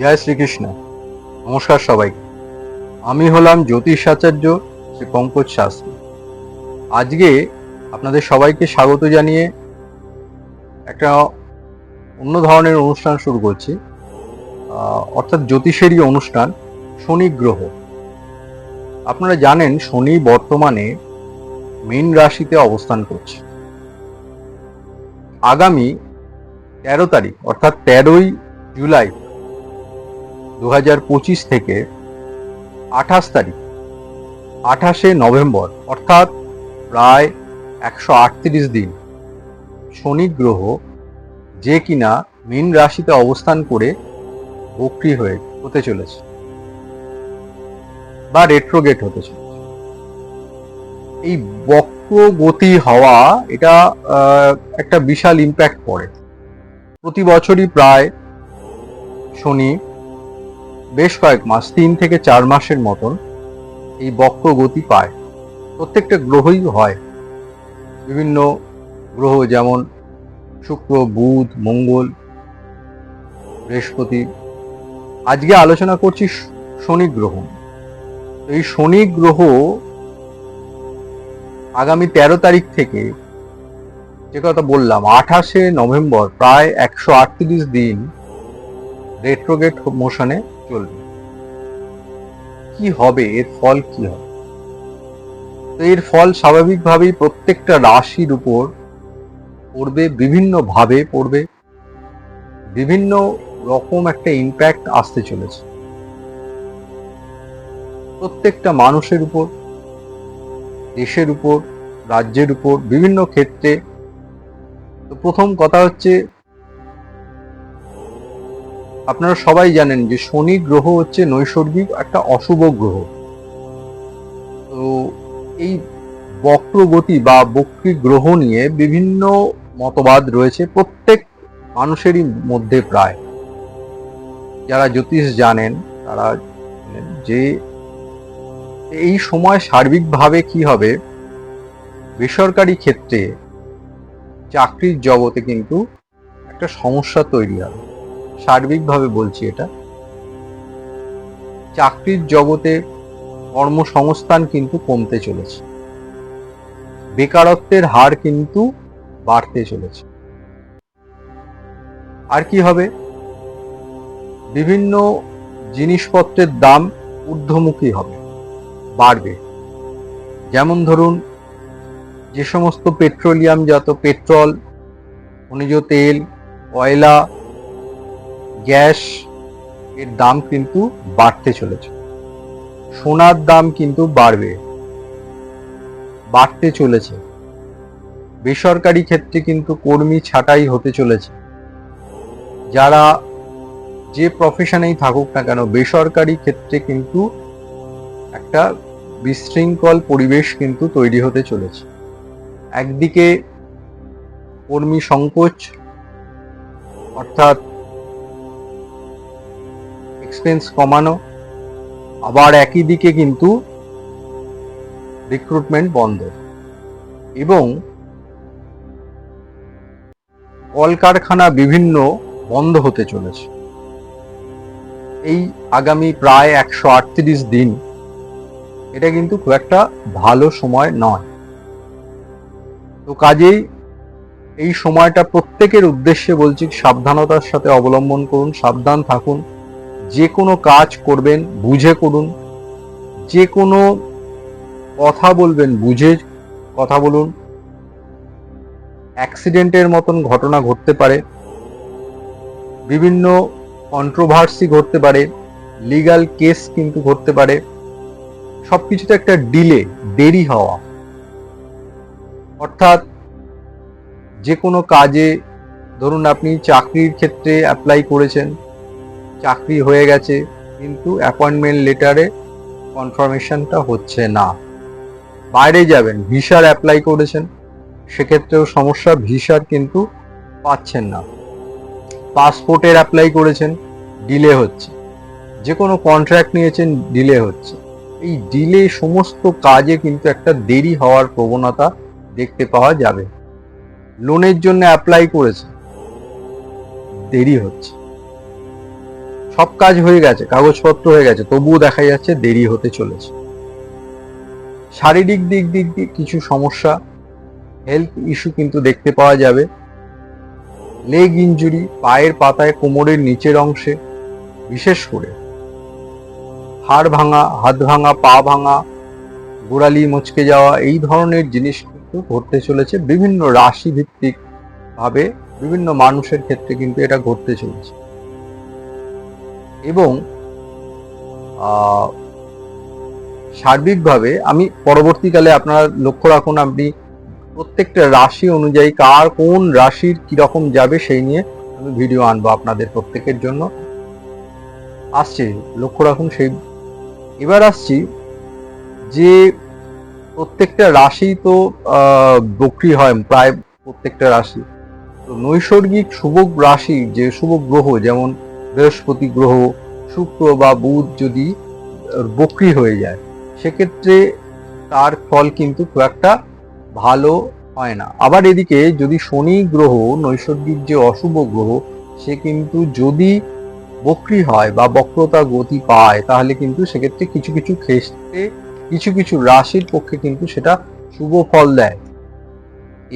জয় শ্রীকৃষ্ণ। নমস্কার সবাইকে আমি হলাম জ্যোতিষাচার্য শ্রী পঙ্কজ শাস্ত্রী। আজকে আপনাদের সবাইকে স্বাগত জানিয়ে একটা অন্য ধরনের অনুষ্ঠান শুরু করছি। অর্থাৎ জ্যোতিষেরই অনুষ্ঠান, শনি গ্রহ। আপনারা জানেন শনি বর্তমানে মীন রাশিতে অবস্থান করছে। আগামী তেরো তারিখ, অর্থাৎ তেরোই জুলাই দু হাজার পঁচিশ থেকে আঠাশ তারিখ, আঠাশে নভেম্বর, অর্থাৎ প্রায় একশো আটত্রিশ দিন। শনি গ্রহ যে কিনা মীন রাশিতে অবস্থান করে বক্রি হয়ে হতে চলেছে বা রেট্রোগেট হতে চলেছে। এই বক্র গতি হওয়া এটা একটা বিশাল ইম্প্যাক্ট পড়ে। প্রতি বছরই প্রায় শনি বেশ কয়েক মাস, তিন থেকে চার মাসের মতন এই বক্র গতি পায়। প্রত্যেকটা গ্রহই হয়। বিভিন্ন গ্রহ যেমন শুক্র, বুধ, মঙ্গল, বৃহস্পতি। আজকে আলোচনা করছি শনি গ্রহ। এই শনি গ্রহ আগামী তেরো তারিখ থেকে, যে কথা বললাম, আঠাশে নভেম্বর, প্রায় একশো আটত্রিশ দিন রেট্রোগেট মোশনে চলবে। কি হবে? এর ফল কি হবে? তো এর ফল স্বাভাবিকভাবেই প্রত্যেকটা রাশির উপর পড়বে বিভিন্ন ভাবে পড়বে। বিভিন্ন রকম একটা ইম্প্যাক্ট আসতে চলেছে। প্রত্যেকটা মানুষের উপর, দেশের উপর, রাজ্যের উপর, বিভিন্ন ক্ষেত্রে। তো প্রথম কথা হচ্ছে আপনারা সবাই জানেন যে শনি গ্রহ হচ্ছে নৈসর্গিক একটা অশুভ গ্রহ। তো এই বক্রগতি বা বক্রী গ্রহ নিয়ে বিভিন্ন মতবাদ রয়েছে প্রত্যেক মানুষেরই মধ্যে প্রায়। যারা জ্যোতিষ জানেন, তারা যে এই সময় সার্বিকভাবে কি হবে? বেসরকারি ক্ষেত্রে চাকরির জগতে কিন্তু একটা সমস্যা তৈরি হবে। সার্বিকভাবে বলছি এটা, চাকরির জগতে কর্মসংস্থান কিন্তু কমতে চলেছে। বেকারত্বের হার কিন্তু বাড়তে চলেছে। আর কি হবে? বিভিন্ন জিনিসপত্রের দাম ঊর্ধ্বমুখী হবে, বাড়বে। যেমন ধরুন, যে সমস্ত পেট্রোলিয়ামজাত পেট্রোল, খনিজ তেল, কয়লা গ্যাস এর দাম কিন্তু বাড়তে চলেছে। সোনার দাম কিন্তু বাড়বে, বাড়তে চলেছে। বেসরকারি ক্ষেত্রে কিন্তু কর্মী ছাঁটাই হতে চলেছে। যারা যে প্রফেশনেই থাকুক না কেন, বেসরকারি ক্ষেত্রে কিন্তু একটা বিশৃঙ্খল পরিবেশ কিন্তু তৈরি হতে চলেছে। একদিকে কর্মী সংকোচ, অর্থাৎ এক্সপেন্স কমানো। আবার একই দিকে কিন্তু রিক্রুটমেন্ট বন্ধ। এবং কলকারখানা বিভিন্ন বন্ধ হতে চলেছে। এই আগামী প্রায় একশো আটত্রিশ দিন এটা কিন্তু খুব একটা ভালো সময় নয়। তো কাজেই এই সময়টা প্রত্যেকের উদ্দেশ্যে বলছি, সাবধানতার সাথে অবলম্বন করুন, সাবধান থাকুন। যে কোনো কাজ করবেন, বুঝে করুন। যে কোনো কথা বলবেন, বুঝে কথা বলুন। অ্যাক্সিডেন্টের মতন ঘটনা ঘটতে পারে। বিভিন্ন কন্ট্রোভার্সি ঘটতে পারে। লিগাল কেস কিন্তু ঘটতে পারে। সব কিছুতে একটা ডিলে দেরি হওয়া। অর্থাৎ যে কোনো কাজে, ধরুন আপনি চাকরির ক্ষেত্রে অ্যাপ্লাই করেছেন। চাকরি হয়ে গেছে, কিন্তু অ্যাপয়েন্টমেন্ট লেটারে কনফার্মেশনটা হচ্ছে না। বাইরে যাবেন ভিসার অ্যাপ্লাই করেছেন, সেক্ষেত্রেও সমস্যা ভিসার কিন্তু পাচ্ছেন না। পাসপোর্টের অ্যাপ্লাই করেছেন ডিলে হচ্ছে। যে কোনো কন্ট্রাক্ট নিয়েছেন ডিলে হচ্ছে। এই ডিলে সমস্ত কাজে কিন্তু একটা দেরি হওয়ার প্রবণতা দেখতে পাওয়া যাবে। লোনের জন্য অ্যাপ্লাই করেছে দেরি হচ্ছে। সব কাজ হয়ে গেছে, কাগজপত্র হয়ে গেছে, তবুও দেখা যাচ্ছে দেরি হতে চলেছে। শারীরিক দিক দিক দিয়ে কিছু সমস্যা হেলথ ইস্যু কিন্তু দেখতে পাওয়া যাবে। লেগ ইঞ্জুরি পায়ের পাতায় কোমরের নিচের অংশে, বিশেষ করে। হাড় ভাঙা, হাত ভাঙা, পা ভাঙা, গোড়ালি মচকে যাওয়া, এই ধরনের জিনিস কিন্তু ঘটতে চলেছে বিভিন্ন রাশি ভিত্তিক ভাবে বিভিন্ন মানুষের ক্ষেত্রে কিন্তু এটা ঘটতে চলেছে। এবং সার্বিকভাবে আমি পরবর্তীকালে আপনারা লক্ষ্য রাখুন, আপনি প্রত্যেকটা রাশি অনুযায়ী কার কোন রাশির কীরকম যাবে সেই নিয়ে আমি ভিডিও আনব আপনাদের প্রত্যেকের জন্য। আসছে, লক্ষ্য রাখুন সেই, এবার আসছি যে প্রত্যেকটা রাশি তো বক্রি হয় প্রায় প্রত্যেকটা রাশি। তো নৈসর্গিক শুভ রাশি যে শুভ গ্রহ যেমন বৃহস্পতি গ্রহ, শুক্র বা বুধ যদি বক্রি হয়ে যায়, সেক্ষেত্রে তার ফল কিন্তু খুব একটা ভালো হয় না। আবার এদিকে যদি শনি গ্রহ, নৈসর্গিক যে অশুভ গ্রহ, সে কিন্তু যদি বক্রি হয় বা বক্রতা গতি পায়, তাহলে কিন্তু সেক্ষেত্রে কিছু কিছু ক্ষেত্রে, কিছু কিছু রাশির পক্ষে কিন্তু সেটা শুভ ফল দেয়।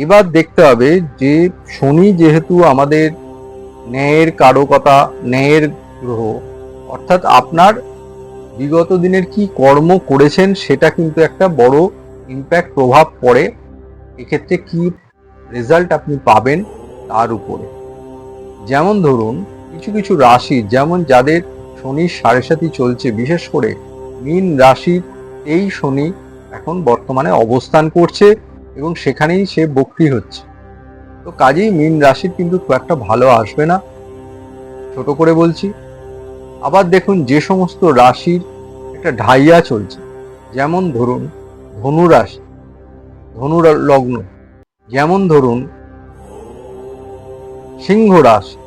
এবার দেখতে হবে যে শনি যেহেতু আমাদের ন্যায়ের কারকতা, ন্যায়ের গ্রহ, অর্থাৎ আপনার বিগত দিনের কি কর্ম করেছেন সেটা কিন্তু একটা বড় ইম্প্যাক্ট প্রভাব পড়ে। এক্ষেত্রে কি রেজাল্ট আপনি পাবেন তার উপরে। যেমন ধরুন, কিছু কিছু রাশি, যেমন যাদের শনির সাড়ে সাথী চলছে, বিশেষ করে মীন রাশির এই শনি এখন বর্তমানে অবস্থান করছে এবং সেখানেই সে বক্রি হচ্ছে। তো কাজেই মীন রাশির কিন্তু খুব একটা ভালো আসবে না। ছোট করে বলছি। আবার দেখুন যে সমস্ত রাশির একটা ঢাইয়া চলছে। যেমন ধরুন ধনু রাশি, ধনু লগ্ন। যেমন ধরুন সিংহ রাশি,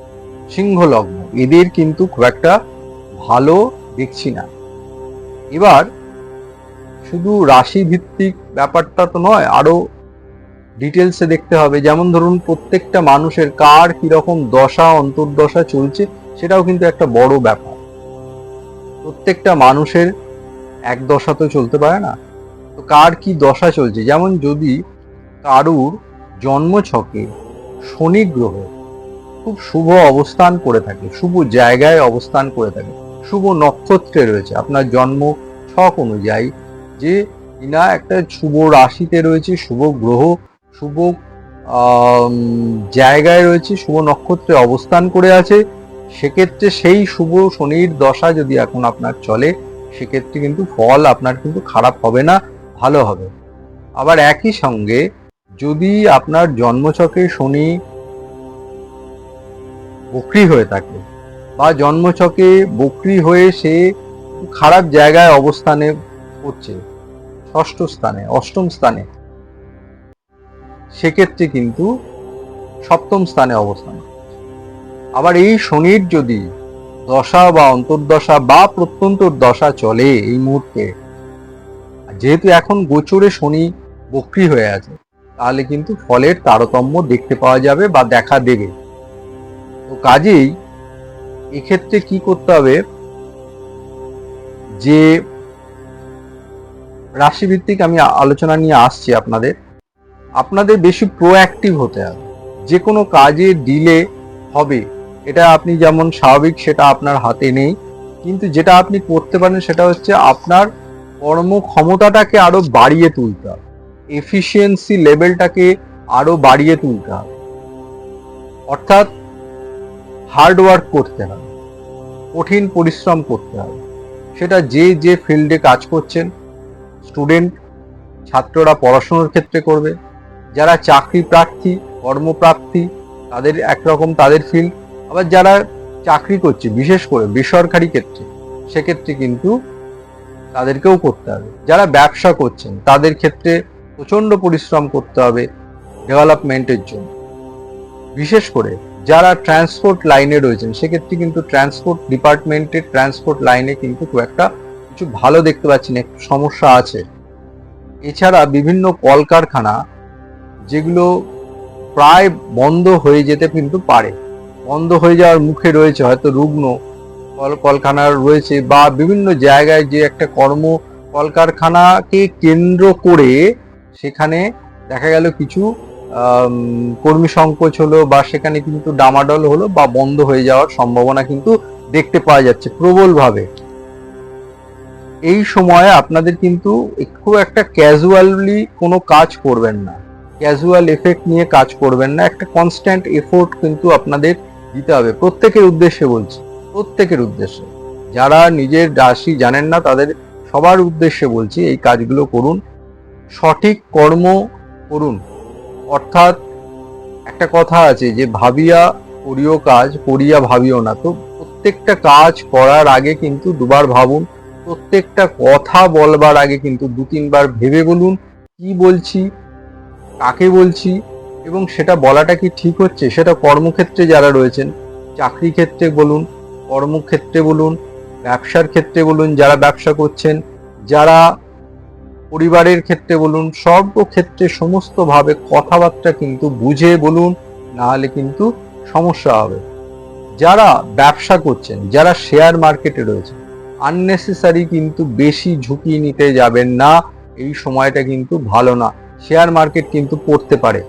সিংহ লগ্ন। এদের কিন্তু খুব একটা ভালো দেখছি না। এবার শুধু রাশি ভিত্তিক ব্যাপারটা তো নয়, আরও ডিটেলসে দেখতে হবে। যেমন ধরুন, প্রত্যেকটা মানুষের কার কীরকম দশা, অন্তর্দশা চলছে, সেটাও কিন্তু একটা বড় ব্যাপার। প্রত্যেকটা মানুষের এক দশা তো চলতে পারে না। তো কার কি দশা চলছে? যেমন যদি কারুর জন্মছকে শনি গ্রহ খুব শুভ অবস্থান করে থাকে, শুভ জায়গায় অবস্থান করে থাকে, শুভ নক্ষত্রে রয়েছে, আপনার জন্ম ছক অনুযায়ী যে কিনা একটা শুভ রাশিতে রয়েছে, শুভ গ্রহ শুভ জায়গায় রয়েছে, শুভ নক্ষত্রে অবস্থান করে আছে। সেক্ষেত্রে সেই শুভ শনির দশা যদি এখন আপনার চলে, সেক্ষেত্রে কিন্তু ফল আপনার কিন্তু খারাপ হবে না, ভালো হবে। আবার একই সঙ্গে যদি আপনার জন্মছকে শনি বক্রি হয়ে থাকে, বা জন্মছকে বক্রি হয়ে সে খারাপ জায়গায় অবস্থানে হচ্ছে, ষষ্ঠ স্থানে, অষ্টম স্থানে সেক্ষেত্রে কিন্তু সপ্তম স্থানে অবস্থান। আবার এই শনির যদি দশা বা অন্তর্দশা বা প্রত্যন্তর দশা চলে এই মুহূর্তে যেহেতু এখন গোচরে শনি বক্রি হয়ে আছে, তাহলে কিন্তু ফলের তারতম্য দেখতে পাওয়া যাবে বা দেখা দেবে। তো কাজেই এক্ষেত্রে কি করতে হবে? যে রাশিভিত্তিক আমি আলোচনা নিয়ে আসছি আপনাদের। আপনাদের বেশি প্রোঅ্যাক্টিভ হতে হবে। যে কোনো কাজে ডিলে হবে। এটা আপনি যেমন স্বাভাবিক, সেটা আপনার হাতে নেই। কিন্তু যেটা আপনি করতে পারেন, সেটা হচ্ছে আপনার কর্মক্ষমতাটাকে আরও বাড়িয়ে তুলতে হবে। এফিসিয়েন্সি লেভেলটাকে আরও বাড়িয়ে তুলতে হবে। অর্থাৎ হার্ডওয়ার্ক করতে হবে। কঠিন পরিশ্রম করতে হবে। সেটা যে যে ফিল্ডে কাজ করছেন স্টুডেন্ট ছাত্ররা পড়াশোনার ক্ষেত্রে করবে। যারা চাকরি প্রার্থী, কর্মপ্রার্থী, তাদের একরকম তাদের ফিল্ড আবার যারা চাকরি করছে, বিশেষ করে বেসরকারি ক্ষেত্রে, সেক্ষেত্রে কিন্তু তাদেরকেও করতে হবে। যারা ব্যবসা করছেন, তাদের ক্ষেত্রে প্রচণ্ড পরিশ্রম করতে হবে ডেভেলপমেন্টের জন্য। বিশেষ করে যারা ট্রান্সপোর্ট লাইনে রয়েছেন, সেক্ষেত্রে কিন্তু ট্রান্সপোর্ট ডিপার্টমেন্টের ট্রান্সপোর্ট লাইনে কিন্তু খুব একটা কিছু ভালো দেখতে পাচ্ছি না, একটু সমস্যা আছে। এছাড়া বিভিন্ন কলকারখানা যেগুলো প্রায় বন্ধ হয়ে যেতে কিন্তু পারে। বন্ধ হয়ে যাওয়ার মুখে রয়েছে হয়তো রুগ্ন, কল কলকারখানা রয়েছে বা বিভিন্ন জায়গায় যে একটা কর্ম কলকারখানাকে কেন্দ্র করে সেখানে দেখা গেল কিছু কর্মী সংকোচ হলো বা সেখানে কিন্তু ডামাডল হলো বা বন্ধ হয়ে যাওয়ার সম্ভাবনা কিন্তু দেখতে পাওয়া যাচ্ছে প্রবলভাবে। এই সময়ে আপনাদের কিন্তু খুব একটা ক্যাজুয়ালি কোনো কাজ করবেন না। ক্যাজুয়াল এফেক্ট নিয়ে কাজ করবেন না। একটা কনস্ট্যান্ট এফোর্ট কিন্তু আপনাদের দিতে হবে। প্রত্যেকের উদ্দেশ্যে বলছি, প্রত্যেকের উদ্দেশ্যে। যারা নিজের রাশি জানেন না, তাদের সবার উদ্দেশ্যে বলছি, এই কাজগুলো করুন। সঠিক কর্ম করুন। অর্থাৎ একটা কথা আছে যে, ভাবিয়া করিও কাজ, করিয়া ভাবিও না। তো প্রত্যেকটা কাজ করার আগে কিন্তু দুবার ভাবুন, প্রত্যেকটা কথা বলবার আগে কিন্তু দু তিনবার ভেবে বলুন, কি বলছি কাকে বলছি এবং সেটা বলাটা কি ঠিক হচ্ছে? সেটা কর্মক্ষেত্রে যারা রয়েছেন, চাকরি ক্ষেত্রে বলুন, কর্মক্ষেত্রে বলুন, ব্যবসার ক্ষেত্রে বলুন, যারা ব্যবসা করছেন, যারা পরিবারের ক্ষেত্রে বলুন সব সর্বক্ষেত্রে সমস্তভাবে কথাবার্তা কিন্তু বুঝে বলুন, না হলে কিন্তু সমস্যা হবে। যারা ব্যবসা করছেন, যারা শেয়ার মার্কেটে রয়েছে আননেসেসারি কিন্তু বেশি ঝুঁকি নিতে যাবেন না, এই সময়টা কিন্তু ভালো না। শেয়ার মার্কেট কিন্তু পড়তে পারে।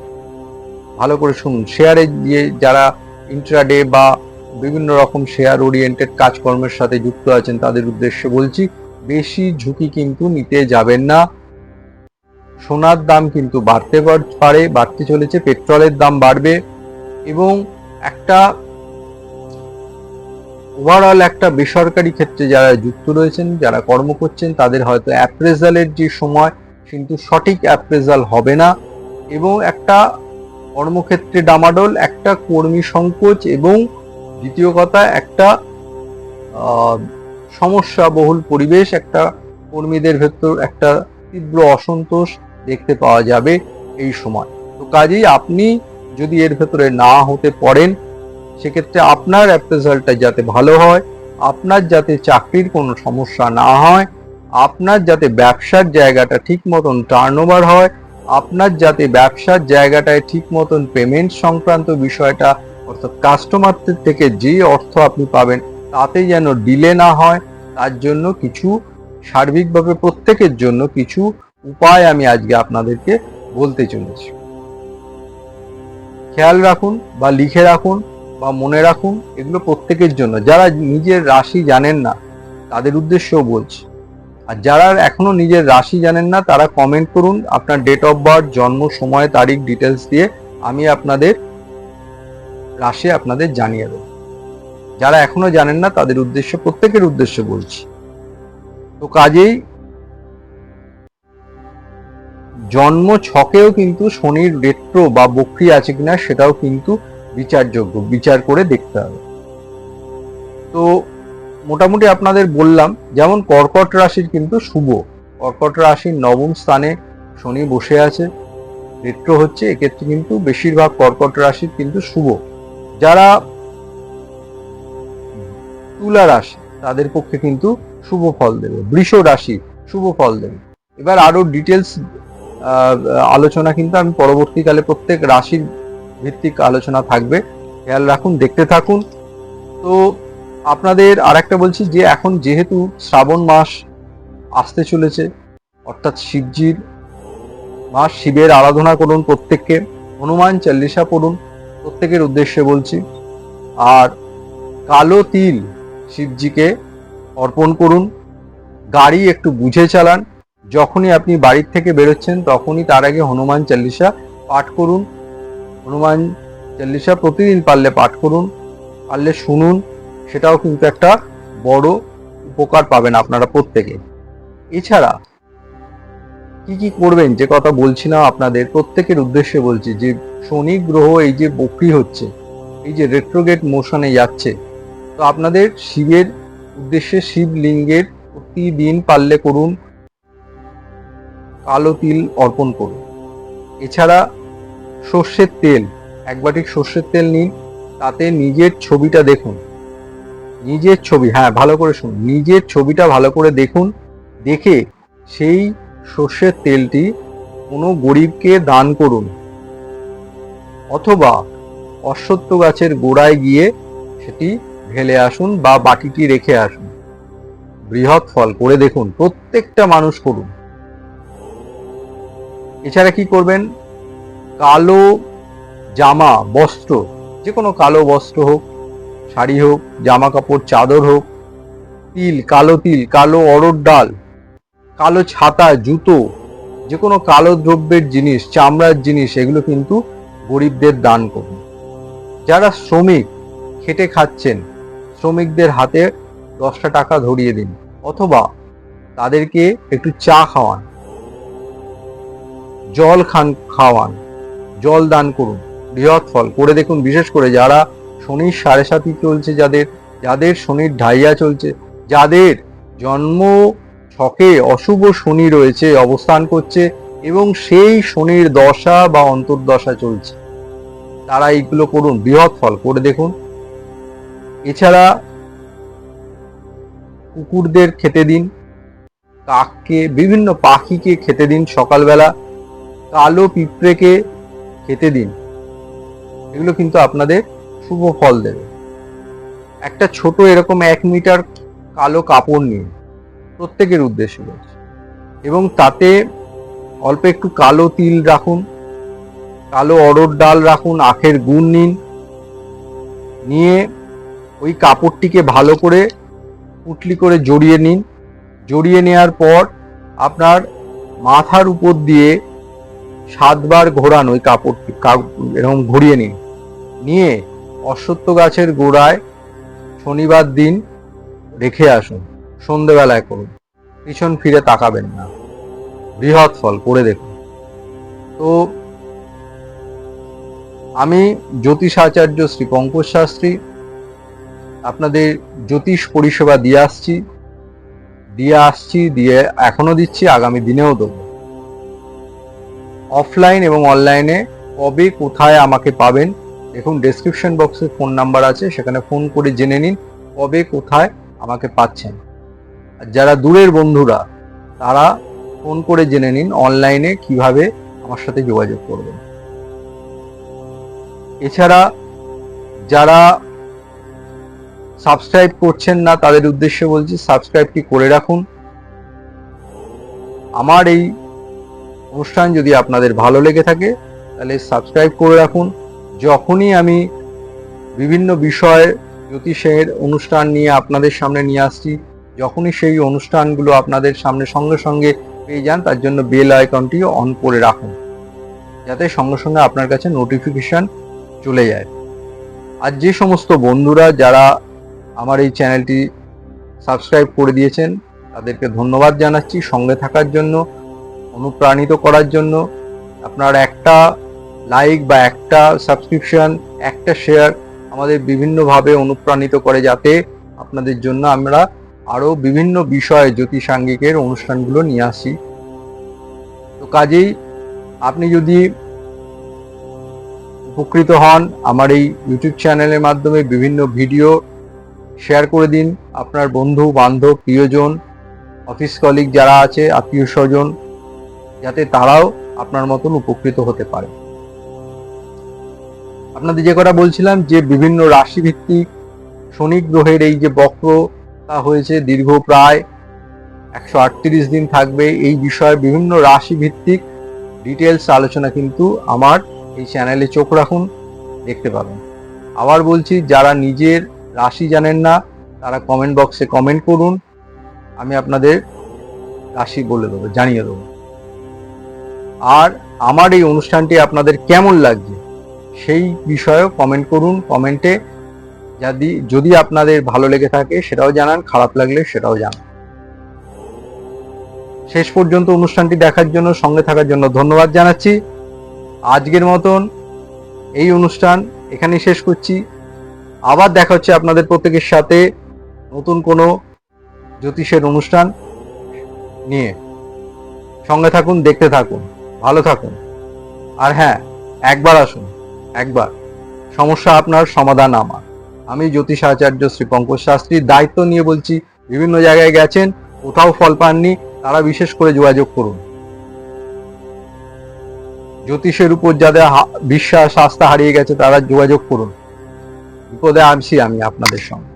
ভালো করে শুনুন, শেয়ারে যে যারা ইন্ট্রাডে বা বিভিন্ন রকম শেয়ার ওরিয়েন্টেড কাজকর্মের সাথে যুক্ত আছেন, তাদের উদ্দেশ্যে বলছি, বেশি ঝুঁকি কিন্তু নিতে যাবেন না। সোনার দাম কিন্তু বাড়তে পার- বাড়তে চলেছে, পেট্রোলের দাম বাড়বে এবং একটা ওভারঅল একটা বেসরকারি ক্ষেত্রে যারা যুক্ত রয়েছেন, যারা কর্ম করছেন, তাদের হয়তো অ্যাপ্রেজালের যে সময় কিন্তু সঠিক অ্যাপ্রেজাল হবে না এবং একটা কর্মক্ষেত্রে ডামাডোল, একটা কর্মী সংকোচ এবং দ্বিতীয় কথা একটা সমস্যা বহুল পরিবেশ, একটা কর্মীদের ভেতর একটা তীব্র অসন্তোষ দেখতে পাওয়া যাবে এই সময়। তো কাজেই আপনি যদি এর ভেতরে না হতে পারেন, সেক্ষেত্রে আপনার অ্যাপ্রেজালটা যাতে ভালো হয়, আপনার যাতে চাকরির কোনো সমস্যা না হয় আপনার যাতে ব্যবসার জায়গাটা ঠিক মতন টার্ন হয়, আপনার যাতে ব্যবসার জায়গাটায় ঠিক মতন পেমেন্ট সংক্রান্ত বিষয়টা, অর্থাৎ কাস্টমারদের থেকে যে অর্থ আপনি পাবেন তাতে যেন ডিলে না হয়, তার জন্য কিছু সার্বিকভাবে প্রত্যেকের জন্য কিছু উপায় আমি আজকে আপনাদেরকে বলতে চলেছি। খেয়াল রাখুন বা লিখে রাখুন বা মনে রাখুন, এগুলো প্রত্যেকের জন্য। যারা নিজের রাশি জানেন না, তাদের উদ্দেশ্যও বলছি আর যারা এখনও নিজের রাশি জানেন না, তারা কমেন্ট করুন আপনার ডেট অফ বার্থ জন্ম, সময়, তারিখ ডিটেলস দিয়ে আমি আপনাদের রাশি আপনাদের জানিয়ে দেব। যারা এখনও জানেন না, তাদের উদ্দেশ্য, প্রত্যেকের উদ্দেশ্য বলছি। তো কাজেই জন্ম ছকেও কিন্তু শনির রেট্রো বা বক্রি আছে কিনা, সেটাও কিন্তু বিচারযোগ্য, বিচার করে দেখতে হবে। তো মোটামুটি আপনাদের বললাম, যেমন কর্কট রাশির কিন্তু শুভ। কর্কট রাশির নবম স্থানে শনি বসে আছে। রেট্রো হচ্ছে, এক্ষেত্রে কিন্তু বেশিরভাগ কর্কট রাশির কিন্তু শুভ। যারা তুলা রাশি, তাদের পক্ষে কিন্তু শুভ ফল দেবে। বৃষ রাশি, শুভ ফল দেবে। এবার আরও ডিটেলস আলোচনা কিন্তু আমি পরবর্তীকালে প্রত্যেক রাশির ভিত্তিক আলোচনা থাকবে। খেয়াল রাখুন, দেখতে থাকুন। তো আপনাদের আর একটা বলছি যে এখন যেহেতু শ্রাবণ মাস আসতে চলেছে, অর্থাৎ শিবজির মা শিবের আরাধনা করুন প্রত্যেককে, হনুমান চল্লিশা পড়ুন প্রত্যেকের উদ্দেশ্যে বলছি। আর কালো তিল শিবজিকে অর্পণ করুন, গাড়ি একটু বুঝে চালান, যখনই আপনি বাড়ির থেকে বেরোচ্ছেন তখনই তার আগে হনুমান চল্লিশা পাঠ করুন, হনুমান চল্লিশা প্রতিদিন পারলে পাঠ করুন, পারলে শুনুন সেটাও কিন্তু একটা বড় উপকার পাবেন আপনারা প্রত্যেকে। এছাড়া কি কি করবেন যে কথা বলছি না আপনাদের, প্রত্যেকের উদ্দেশ্যে বলছি যে শনি গ্রহ এই যে বক্রি হচ্ছে, এই যে রেট্রোগেট মোশনে যাচ্ছে, তো আপনাদের শিবের উদ্দেশ্যে শিবলিঙ্গের প্রতিদিন পারলে করুন কালো তিল অর্পণ করুন। এছাড়া সর্ষের তেল এক সর্ষের তেল নিন, তাতে নিজের ছবিটা দেখুন। নিজের ছবি হ্যাঁ ভালো করে শুনুন। নিজের ছবিটা ভালো করে দেখুন, দেখে সেই সর্ষের তেলটি কোনো গরিবকে দান করুন অথবা অশ্বত্থ গাছের গোড়ায় গিয়ে সেটি ঢেলে আসুন বা বাটিটি রেখে আসুন। বৃহৎ ফল করে দেখুন, প্রত্যেকটা মানুষ করুন। এছাড়া কি করবেন? কালো জামা, বস্ত্র, যে কোনো কালো বস্ত্র হোক শাড়ি হোক জামা কাপড় চাদর হোক, তিল, কালো তিল, কালো অরড় ডাল, কালো ছাতা, জুতো যে কোনো কালো দ্রব্যের জিনিস, চামড়ার জিনিস, এগুলো কিন্তু গরিবদের দান করুন। যারা শ্রমিক, খেটে খাচ্ছেন, শ্রমিকদের হাতে দশটা টাকা ধরিয়ে দিন, অথবা তাদেরকে একটু চা খাওয়ান, জল খান, খাওয়ান, জল দান করুন, বৃহৎ ফল। করে দেখুন, বিশেষ করে যারা শনির সাড়ে সাথী চলছে যাদের যাদের শনির ঢাইয়া চলছে, যাদের জন্ম ছকে অশুভ শনি রয়েছে, অবস্থান করছে এবং সেই শনির দশা বা অন্তর্দশা চলছে। তারা এইগুলো করুন, বৃহৎ ফল করে দেখুন। এছাড়া কুকুরদের খেতে দিন, কাককে, বিভিন্ন পাখিকে খেতে দিন সকালবেলা, কালো পিঁপড়েকে খেতে দিন। এগুলো কিন্তু আপনাদের শুভ ফল দেবে। একটা ছোট এরকম এক মিটার কালো কাপড় নিন প্রত্যেকের উদ্দেশ্যে বলছি এবং তাতে অল্প একটু কালো তিল রাখুন, কালো অরড় ডাল রাখুন, আখের গুড় নিন, নিয়ে ওই কাপড়টিকে ভালো করে পুটলি করে জড়িয়ে নিন। জড়িয়ে নেওয়ার পর আপনার মাথার উপর দিয়ে সাতবার ঘোরান ওই কাপড়টি এরকম ঘুরিয়ে নিন। নিয়ে অশ্বত্থ গাছের গোড়ায় শনিবার দিন রেখে আসুন। সন্ধেবেলায় করুন। পিছন ফিরে তাকাবেন না। বৃহৎ ফল করে দেখুন। তো আমি জ্যোতিষ আচার্য শ্রী পঙ্কজ শাস্ত্রী আপনাদের জ্যোতিষ পরিষেবা দিয়ে আসছি। দিয়ে আসছি, দিয়ে এখনও দিচ্ছি, আগামী দিনেও দেবো। অফলাইন এবং অনলাইনে কবে কোথায় আমাকে পাবেন দেখুন ডেসক্রিপশন বক্সে ফোন নাম্বার আছে, সেখানে ফোন করে জেনে নিন কবে, কোথায় আমাকে পাচ্ছেন। আর যারা দূরের বন্ধুরা, তারা ফোন করে জেনে নিন অনলাইনে কীভাবে আমার সাথে যোগাযোগ করবেন। এছাড়া যারা সাবস্ক্রাইব করছেন না, তাদের উদ্দেশ্যে বলছি সাবস্ক্রাইবটি করে রাখুন। আমার এই অনুষ্ঠান যদি আপনাদের ভালো লেগে থাকে, তাহলে সাবস্ক্রাইব করে রাখুন। যখনই আমি বিভিন্ন বিষয় জ্যোতিষের অনুষ্ঠান নিয়ে আপনাদের সামনে নিয়ে আসছি, যখনই সেই অনুষ্ঠানগুলো আপনাদের সামনে সঙ্গে সঙ্গে পেয়ে যান, তার জন্য বেল আইকনটি অন করে রাখুন, যাতে সঙ্গে সঙ্গে আপনার কাছে নোটিফিকেশন চলে যায়। আর যে সমস্ত বন্ধুরা যারা আমার এই চ্যানেলটি সাবস্ক্রাইব করে দিয়েছেন, তাদেরকে ধন্যবাদ জানাচ্ছি সঙ্গে থাকার জন্য, অনুপ্রাণিত করার জন্য। আপনার একটা লাইক বা একটা সাবস্ক্রিপশন একটা শেয়ার আমাদের বিভিন্নভাবে অনুপ্রাণিত করে যাতে আপনাদের জন্য আমরা আরও বিভিন্ন বিষয়ে জ্যোতিষাঙ্গিকের অনুষ্ঠানগুলো নিয়ে আসি। তো কাজেই আপনি যদি উপকৃত হন, আমার এই ইউটিউব চ্যানেলের মাধ্যমে বিভিন্ন ভিডিও শেয়ার করে দিন। আপনার বন্ধু, বান্ধব, প্রিয়জন অফিস কলিগ যারা আছে, আত্মীয় স্বজন, যাতে তারাও আপনার মতন উপকৃত হতে পারে। আপনাদের যে কথা বলছিলাম যে বিভিন্ন রাশি ভিত্তিক শনি গ্রহের এই যে বক্রতা হয়েছে দীর্ঘ প্রায় একশো আটত্রিশ দিন থাকবে, এই বিষয়ে বিভিন্ন রাশি ভিত্তিক ডিটেলস আলোচনা কিন্তু আমার এই চ্যানেলে চোখ রাখুন, দেখতে পাবেন। আবার বলছি, যারা নিজের রাশি জানেন না, তারা কমেন্ট বক্সে কমেন্ট করুন, আমি আপনাদের রাশি বলে দেবো, জানিয়ে দেবো। আর আমার এই অনুষ্ঠানটি আপনাদের কেমন লাগছে? সেই বিষয়েও কমেন্ট করুন কমেন্টে যদি যদি আপনাদের ভালো লেগে থাকে সেটাও জানান, খারাপ লাগলে সেটাও জানান। শেষ পর্যন্ত অনুষ্ঠানটি দেখার জন্য, সঙ্গে থাকার জন্য ধন্যবাদ জানাচ্ছি। আজকের মতন এই অনুষ্ঠান এখানেই শেষ করছি। আবার দেখা হচ্ছে আপনাদের প্রত্যেকের সাথে নতুন কোনো জ্যোতিষের অনুষ্ঠান নিয়ে। সঙ্গে থাকুন, দেখতে থাকুন, ভালো থাকুন। আর হ্যাঁ একবার আসুন। একবার। সমস্যা আপনার, সমাধান আমার। আমি জ্যোতিষ আচার্য শ্রী পঙ্কজ শাস্ত্রীর দায়িত্ব নিয়ে বলছি, বিভিন্ন জায়গায় গেছেন, কোথাও ফল পাননি, তারা বিশেষ করে যোগাযোগ করুন। জ্যোতিষের উপর যাদের বিশ্বাস, আস্থা হারিয়ে গেছে, তারা যোগাযোগ করুন। বিপদে আসছি আমি আপনাদের সঙ্গে।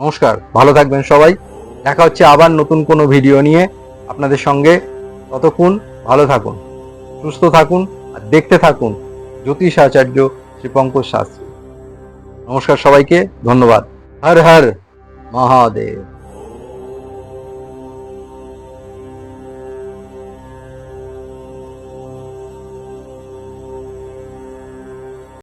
নমস্কার, ভালো থাকবেন সবাই। দেখা হচ্ছে আবার নতুন কোনো ভিডিও নিয়ে আপনাদের সঙ্গে। ততক্ষণ ভালো থাকুন, সুস্থ থাকুন, আর দেখতে থাকুন। জ্যোতিষ আচার্য শ্রী পঙ্কজ শাস্ত্রী। নমস্কার সবাইকে ধন্যবাদ। হর হর মহাদেব।